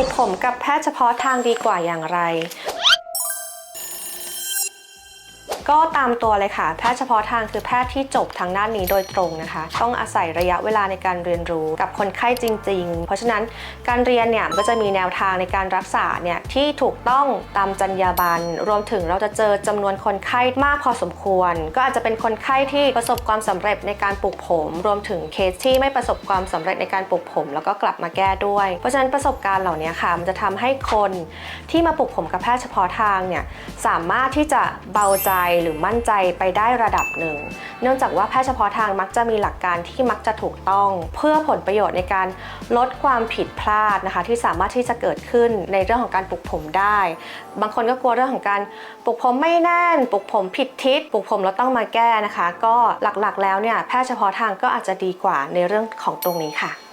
ลูกผมกับแพทย์เฉพาะทางดีกว่าอย่างไร ก็ตามตัวเลยค่ะ แพทย์เฉพาะทางคือแพทย์ที่จบทางด้านนี้โดยตรงนะคะ ต้องอาศัยระยะเวลาในการเรียนรู้กับคนไข้จริง ๆ เพราะฉะนั้นการเรียนเนี่ยก็จะมีแนวทางในการรักษาเนี่ยที่ถูกต้องตามจรรยาบรรณรวมถึงเราจะเจอจำนวนคนไข้มากพอสมควร ก็อาจจะเป็นคนไข้ที่ประสบความสำเร็จในการปลูกผม รวมถึงเคสที่ไม่ประสบความสำเร็จในการปลูกผม แล้วก็กลับมาแก้ด้วย เพราะฉะนั้นประสบการณ์เหล่านี้ค่ะมันจะทำให้คนที่มาปลูกผมกับแพทย์เฉพาะทางเนี่ยสามารถที่จะเบาใจหรือมั่นใจไปได้ระดับหนึ่ง เนื่องจากว่าแพทย์เฉพาะทางมักจะมีหลักการที่มักจะถูกต้อง เพื่อผลประโยชน์ในการลดความผิดพลาดนะคะ ที่สามารถที่จะเกิดขึ้นในเรื่องของการปลูกผมได้ บางคนก็กลัวเรื่องของการปลูกผมไม่แน่น ปลูกผมผิดทิศปลูกผมแล้วต้องมาแก้นะคะ ก็หลักๆ แล้วเนี่ยแพทย์เฉพาะทางก็อาจจะดีกว่าในเรื่องของตรงนี้ค่ะ